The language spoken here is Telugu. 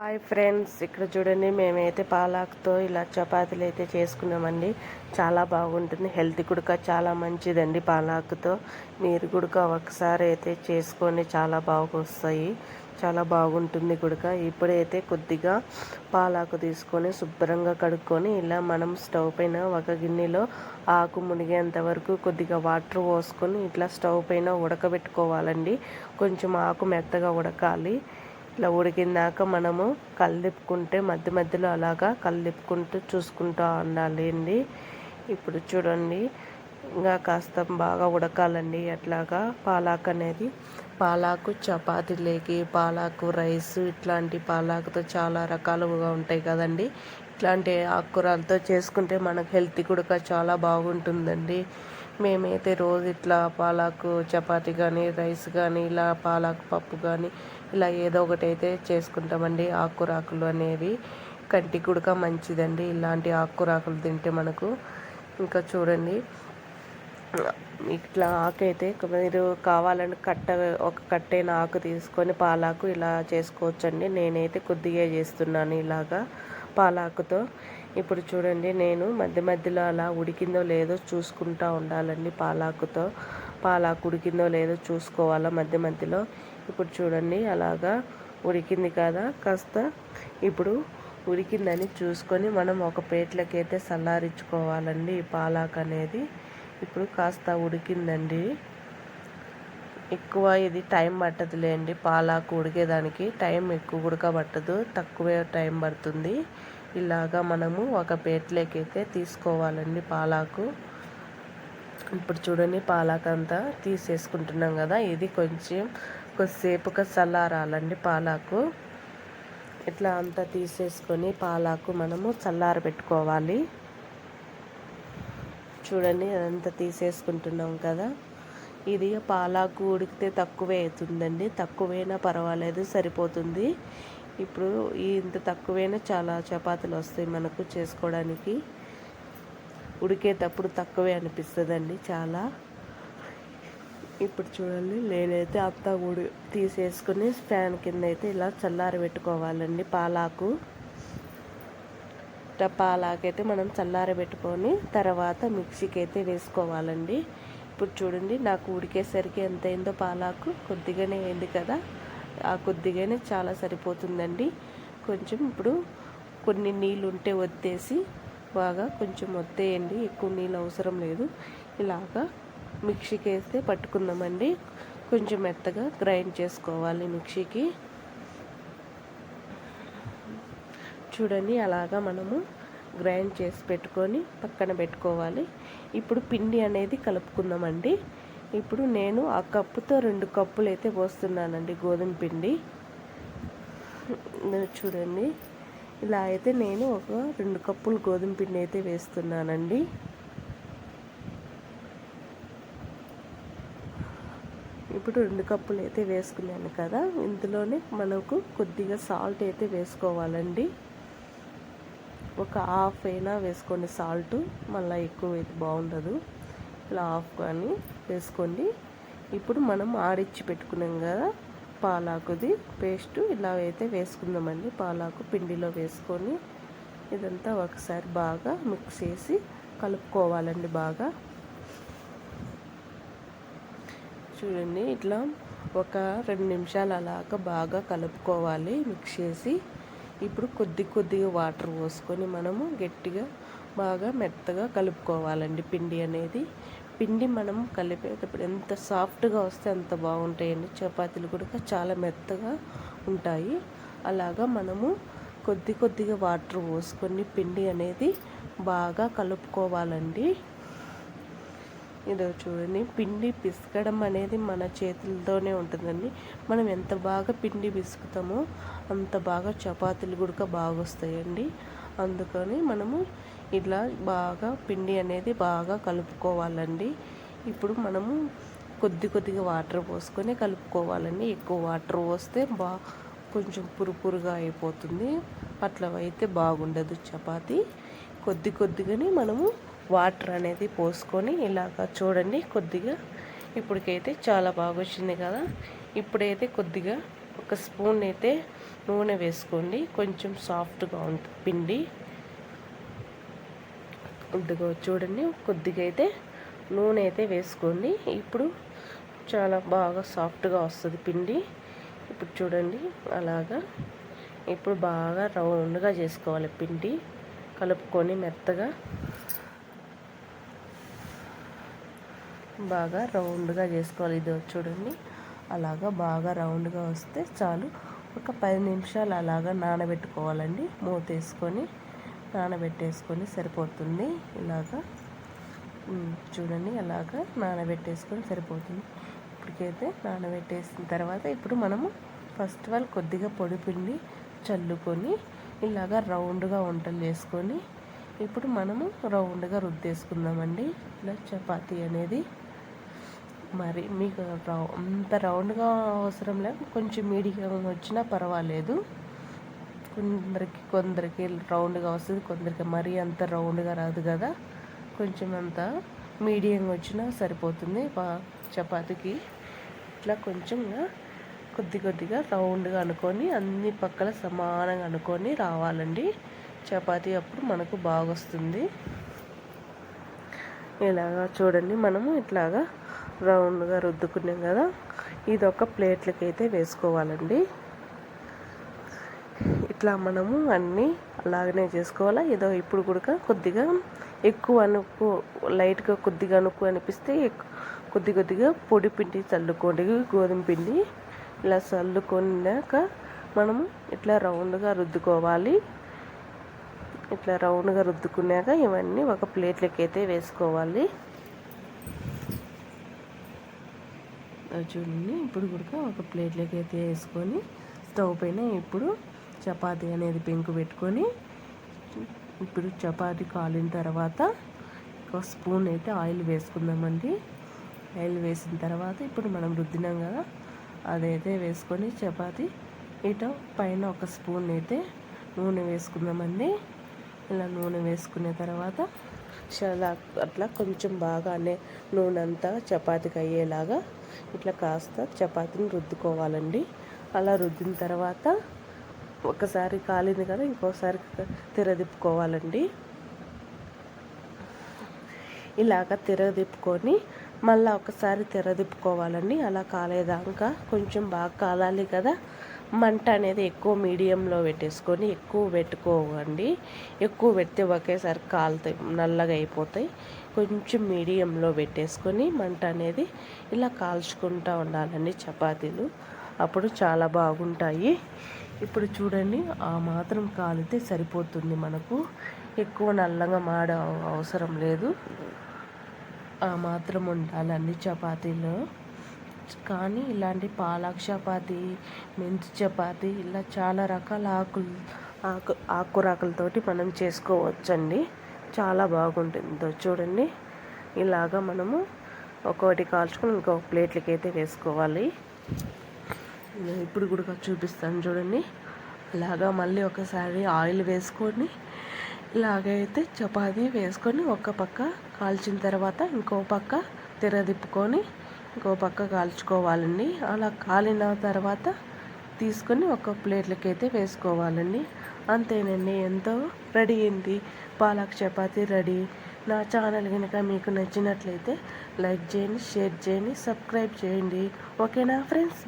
హాయ్ ఫ్రెండ్స్ ఇక్కడ చూడండి మేమైతే పాలాకుతో ఇలా చపాతీలు అయితే చేసుకున్నామండి. చాలా బాగుంటుంది హెల్త్ కూడా చాలా మంచిదండి పాలాకుతో. మీరు కూడా ఒకసారి అయితే చేసుకొని చాలా బాగా వస్తాయి చాలా బాగుంటుంది గుడక. ఇప్పుడైతే కొద్దిగా పాలాకు తీసుకొని శుభ్రంగా కడుక్కొని ఇలా మనం స్టవ్ పైన ఒక గిన్నెలో ఆకు మునిగేంత వరకు కొద్దిగా వాటర్ పోసుకొని ఇట్లా స్టవ్ పైన ఉడకబెట్టుకోవాలండి. కొంచెం ఆకు మెత్తగా ఉడకాలి. ఇట్లా ఉడికిందాక మనము కళ్ళిప్పుకుంటే మధ్య మధ్యలో అలాగా కళ్ళిప్పుకుంటూ చూసుకుంటూ ఉండాలి అండి. ఇప్పుడు చూడండి ఇంకా కాస్త బాగా ఉడకాలండి. అట్లాగా పాలాక్ అనేది పాలాకు చపాతీలేకి పాలాకు రైస్ ఇట్లాంటి పాలాకుతో చాలా రకాలుగా ఉంటాయి కదండి. ఇట్లాంటి ఆకుకూరలతో చేసుకుంటే మనకు హెల్త్ కూడా చాలా బాగుంటుందండి. మేమైతే రోజు ఇట్లా పాలాకు చపాతి కానీ రైస్ కానీ ఇలా పాలాకు పప్పు కానీ ఇలా ఏదో ఒకటి అయితే చేసుకుంటామండి ఆకురాకులు అనేవి కంటి కుడక మంచిదండి. ఇలాంటి ఆకురాకులు తింటే మనకు ఇంకా చూడండి. ఇట్లా ఆకు అయితే మీరు కావాలని కట్ట ఒక కట్టైన ఆకు తీసుకొని పాలాకు ఇలా చేసుకోవచ్చండి. నేనైతే కొద్దిగా చేస్తున్నాను ఇలాగా. పాలాకుతో. ఇప్పుడు చూడండి నేను మధ్య మధ్యలో అలా ఉడికిందో లేదో చూసుకుంటూ ఉండాలండి పాలాకుతో. పాలాకు ఉడికిందో లేదో చూసుకోవాలా మధ్య మధ్యలో. ఇప్పుడు చూడండి అలాగా ఉడికింది కదా. కాస్త ఇప్పుడు ఉడికిందని చూసుకొని మనం ఒక ప్లేట్లకైతే చల్లారించుకోవాలండి ఈ పాలాక్ అనేది ఇప్పుడు కాస్త ఉడికిందండి. ఎక్కువ ఇది టైం పట్టదులేండి పాలాకు ఉడికేదానికి టైం ఎక్కువ ఉడకబట్టదు తక్కువే టైం పడుతుంది. ఇలాగా మనము ఒక ప్లేట్లోకి తీసుకోవాలండి పాలాకు. ఇప్పుడు చూడండి పాలాకు అంతా తీసేసుకుంటున్నాం కదా ఇది కొంచెం కొద్దిసేపుగా చల్లారాలండి పాలాకు. ఇట్లా అంతా తీసేసుకొని పాలాకు మనము చల్లార పెట్టుకోవాలి చూడండి అదంతా తీసేసుకుంటున్నాం కదా. ఇది పాలాకు ఉడికితే తక్కువే అవుతుందండి. తక్కువైనా పర్వాలేదు సరిపోతుంది. ఇప్పుడు ఇంత తక్కువైనా చాలా చపాతీలు వస్తాయి మనకు చేసుకోవడానికి. ఉడికేటప్పుడు తక్కువే అనిపిస్తుందండి చాలా. ఇప్పుడు చూడండి నేనైతే అంతా ఉడి తీసేసుకుని ఫ్యాన్ కింద అయితే ఇలా చల్లారి పెట్టుకోవాలండి పాలాకు. పాలాకైతే మనం చల్లారి పెట్టుకొని తర్వాత మిక్సీకి అయితే వేసుకోవాలండి. ఇప్పుడు చూడండి నాకు ఉడికేసరికి ఎంత అయిందో పాలాకు. కొద్దిగానే అయింది కదా. ఆ కొద్దిగానే చాలా సరిపోతుందండి. కొంచెం ఇప్పుడు కొన్ని నీళ్ళు ఉంటే వత్తేసి బాగా కొంచెం వత్తేయండి ఎక్కువ నీళ్ళు అవసరం లేదు. ఇలాగా మిక్సీకి వేస్తే పట్టుకుందామండి. కొంచెం మెత్తగా గ్రైండ్ చేసుకోవాలి మిక్సీకి. చూడండి అలాగా మనము గ్రైండ్ చేసి పెట్టుకొని పక్కన పెట్టుకోవాలి. ఇప్పుడు పిండి అనేది కలుపుకుందామండి. ఇప్పుడు నేను ఆ కప్పుతో రెండు కప్పులు అయితే పోస్తున్నానండి గోధుమ పిండి. చూడండి. ఇలా అయితే నేను ఒక రెండు కప్పులు గోధుమ పిండి అయితే వేస్తున్నానండి. ఇప్పుడు రెండు కప్పులు అయితే వేసుకున్నాను కదా. ఇందులోనే మనకు కొద్దిగా సాల్ట్ అయితే వేసుకోవాలండి. ఒక హాఫ్ అయినా వేసుకోండి. సాల్ట్ మళ్ళీ ఎక్కువ అయితే బాగుండదు. ఇలా హాఫ్ కానీ వేసుకోండి. ఇప్పుడు మనం ఆడిచ్చి పెట్టుకున్నాం కదా పాలాకుది పేస్ట్ ఇలా అయితే వేసుకుందామండి. పాలాకు పిండిలో వేసుకొని ఇదంతా ఒకసారి బాగా మిక్స్ చేసి కలుపుకోవాలండి బాగా. చూడండి ఇట్లా ఒక రెండు నిమిషాలు అలాగా బాగా కలుపుకోవాలి మిక్స్ చేసి. ఇప్పుడు కొద్ది కొద్దిగా వాటర్ పోసుకొని మనము గట్టిగా బాగా మెత్తగా కలుపుకోవాలండి పిండి అనేది. పిండి మనం కలిపేటప్పుడు ఎంత సాఫ్ట్గా వస్తే అంత బాగుంటాయండి. చపాతీలు కూడా చాలా మెత్తగా ఉంటాయి. అలాగా మనము కొద్ది కొద్దిగా వాటర్ పోసుకొని పిండి అనేది బాగా కలుపుకోవాలండి. ఇదో చూడండి. పిండి పిసకడం అనేది మన చేతులతోనే ఉంటుందండి. మనం ఎంత బాగా పిండి పిసుకుతామో అంత బాగా చపాతీలు కూడా బాగా వస్తాయండి అందుకని మనము ఇట్లా బాగా పిండి అనేది బాగా కలుపుకోవాలండి. ఇప్పుడు మనము కొద్ది కొద్దిగా వాటర్ పోసుకొని కలుపుకోవాలండి. ఎక్కువ వాటర్ పోస్తే బా కొంచెం పురుపురుగా అయిపోతుంది. అట్లా అయితే బాగుండదు చపాతి. కొద్ది కొద్దిగానే మనము వాటర్ అనేది పోసుకొని ఇలాగ చూడండి కొద్దిగా. ఇప్పటికైతే చాలా బాగా వచ్చింది కదా. ఇప్పుడైతే కొద్దిగా ఒక స్పూన్ అయితే నూనె వేసుకోండి. కొంచెం సాఫ్ట్గా ఉంటుంది పిండి. ఇదిగో చూడండి కొద్దిగా అయితే నూనె అయితే వేసుకోండి. ఇప్పుడు చాలా బాగా సాఫ్ట్గా వస్తుంది పిండి. ఇప్పుడు చూడండి అలాగా. ఇప్పుడు బాగా రౌండ్గా చేసుకోవాలి పిండి. కలుపుకొని మెత్తగా. బాగా రౌండ్గా చేసుకోవాలి. ఇది చూడండి. అలాగా బాగా రౌండ్గా వస్తే చాలు. ఒక పది నిమిషాలు అలాగా నానబెట్టుకోవాలండి. మూత వేసుకొని నానబెట్టేసుకొని సరిపోతుంది. ఇలాగా. చూడండి. అలాగా నానబెట్టేసుకొని సరిపోతుంది. ఇప్పటికైతే నానబెట్టేసిన తర్వాత ఇప్పుడు మనము ఫస్ట్ వాళ్ళు కొద్దిగా పొడి పిండి చల్లుకొని ఇలాగా రౌండ్గా వంటలు చేసుకొని ఇప్పుడు మనము రౌండ్గా రుద్దేసుకుందామండి. ఇలా చపాతీ అనేది మరి మీకు అంత రౌండ్గా అవసరం లేదు. కొంచెం మీడియం వచ్చినా పర్వాలేదు. కొందరికి కొందరికి రౌండ్గా వస్తుంది కొందరికి మరీ అంత రౌండ్గా రాదు కదా. కొంచెం అంత మీడియంగా వచ్చినా సరిపోతుంది. చపాతీకి ఇట్లా కొంచెంగా కొద్ది కొద్దిగా రౌండ్గా అనుకొని అన్ని పక్కల సమానంగా అనుకొని రావాలండి. చపాతీ అప్పుడు మనకు బాగొస్తుంది. ఇలాగా చూడండి. మనము ఇట్లాగా రౌండ్గా రుద్దుకున్నాం కదా ఇది ఒక ప్లేట్లకి అయితే వేసుకోవాలండి. ఇట్లా మనము అన్నీ అలాగనే చేసుకోవాలా? ఏదో ఇప్పుడు కూడా కొద్దిగా ఎక్కువ అనుకు లైట్గా కొద్దిగా అనుకు అనిపిస్తే కొద్ది కొద్దిగా పొడి పిండి చల్లుకోండి. గోధుమ పిండి ఇలా చల్లుకున్నాక మనము ఇట్లా రౌండ్గా రుద్దుకోవాలి. ఇట్లా రౌండ్గా రుద్దుకున్నాక ఇవన్నీ ఒక ప్లేట్లకి అయితే వేసుకోవాలి. చూడండి. ఇప్పుడు కూడా ఒక ప్లేట్లోకి అయితే వేసుకొని స్టవ్ పైన ఇప్పుడు చపాతీ అనేది పెంకు పెట్టుకొని ఇప్పుడు చపాతీ కాలిన తర్వాత ఒక స్పూన్ అయితే ఆయిల్ వేసుకుందామండి. ఆయిల్ వేసిన తర్వాత ఇప్పుడు మనం రుద్దినాం కదా అదైతే వేసుకొని చపాతీ ఇటు పైన ఒక స్పూన్ అయితే నూనె వేసుకుందామండి. ఇలా నూనె వేసుకున్న తర్వాత చాలా అట్లా కొంచెం బాగానే నూనె అంతా చపాతీకి అయ్యేలాగా ఇట్లా కాస్త చపాతీని రుద్దుకోవాలండి. అలా రుద్దిన తర్వాత ఒకసారి కాలింది కదా ఇంకోసారి తిరదిప్పుకోవాలండి ఇలాగ తిరగదిప్పుకొని మళ్ళీ ఒకసారి తెరదిప్పుకోవాలండి అలా కాలేదాకా కొంచెం బాగా కాలాలి కదా. మంట అనేది ఎక్కువ మీడియంలో పెట్టేసుకొని ఎక్కువ పెట్టుకోకండి ఎక్కువ పెడితే ఒకేసారి కాలుతాయి నల్లగా అయిపోతాయి. కొంచెం మీడియంలో పెట్టేసుకొని మంట అనేది ఇలా కాల్చుకుంటూ ఉండాలండి చపాతీలు. అప్పుడు చాలా బాగుంటాయి. ఇప్పుడు చూడండి ఆ మాత్రం కాలితే సరిపోతుంది మనకు. ఎక్కువ నల్లగా మాడ అవసరం లేదు. ఆ మాత్రం ఉండాలండి చపాతీలో. కానీ ఇలాంటి పాలక్ చపాతీ మెంతి చపాతి ఇలా చాలా రకాల ఆకులు ఆకు ఆకురాకులతోటి మనం చేసుకోవచ్చండి. చాలా బాగుంటుంది చూడండి. ఇలాగా మనము ఒక్కొక్కటి కాల్చుకొని ఇంకొక ప్లేట్లకి అయితే వేసుకోవాలి ఇప్పుడు కూడా చూపిస్తాను చూడండి. ఇలాగా మళ్ళీ ఒకసారి ఆయిల్ వేసుకొని ఇలాగైతే చపాతీ వేసుకొని ఒక పక్క కాల్చిన తర్వాత ఇంకో పక్క తిరదిప్పుకొని ఇంకో పక్క కాల్చుకోవాలండి. అలా కాలిన తర్వాత తీసుకొని ఒక ప్లేట్లకి అయితే వేసుకోవాలండి. అంతేనండి ఎంతో రెడీ అయింది. పాలక్ చపాతి రెడీ. నా ఛానల్ కనుక మీకు నచ్చినట్లయితే లైక్ చేయండి షేర్ చేయండి సబ్స్క్రైబ్ చేయండి. ఓకేనా ఫ్రెండ్స్?